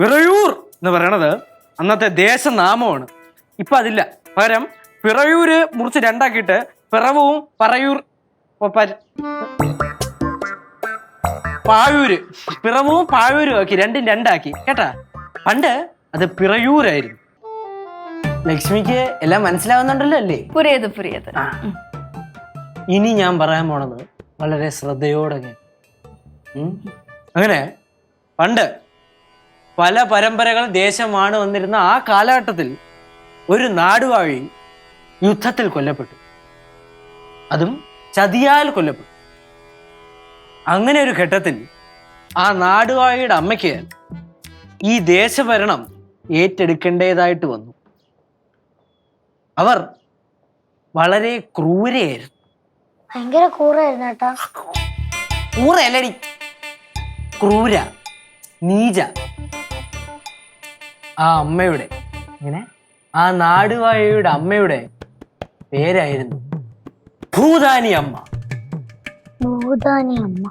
പിറയൂർ എന്ന് പറയണത് അന്നത്തെ ദേശനാമമാണ്. ഇപ്പൊ അതില്ല. പകരം പിറയൂര് മുറിച്ച് രണ്ടാക്കിയിട്ട് പിറവും പറയൂർ പായൂര് പിറവും പായൂരും ആക്കി രണ്ടും രണ്ടാക്കി. കേട്ടാ? പണ്ട് അത് പിറയൂരായിരുന്നു. ലക്ഷ്മിക്ക് എല്ലാം മനസ്സിലാവുന്നുണ്ടല്ലോ അല്ലേ? പുരിയത് പുരിയത്. ഇനി ഞാൻ പറയാൻ പോണത് വളരെ ശ്രദ്ധയോടെ. അങ്ങനെ പണ്ട് പല പരമ്പരകൾ ദേശമാണ് വന്നിരുന്ന ആ കാലഘട്ടത്തിൽ ഒരു നാടുവാഴി യുദ്ധത്തിൽ കൊല്ലപ്പെട്ടു. അതും ചതിയാൽ കൊല്ലപ്പെട്ടു. അങ്ങനെ ഒരു ഘട്ടത്തിൽ ആ നാടുവാഴിയുടെ അമ്മയ്ക്ക് ഈ ദേശഭരണം ഏറ്റെടുക്കേണ്ടതായിട്ട് വന്നു. അവർ വളരെ ക്രൂരയായിരുന്നു. ഭയങ്കര കേട്ടാ ക്രൂര നീച ആ അമ്മയുടെ ഇങ്ങനെ? ആ നാടുവാഴയുടെ അമ്മയുടെ പേരായിരുന്നു ഭൂതാനി അമ്മ. ഭൂതാനി അമ്മ.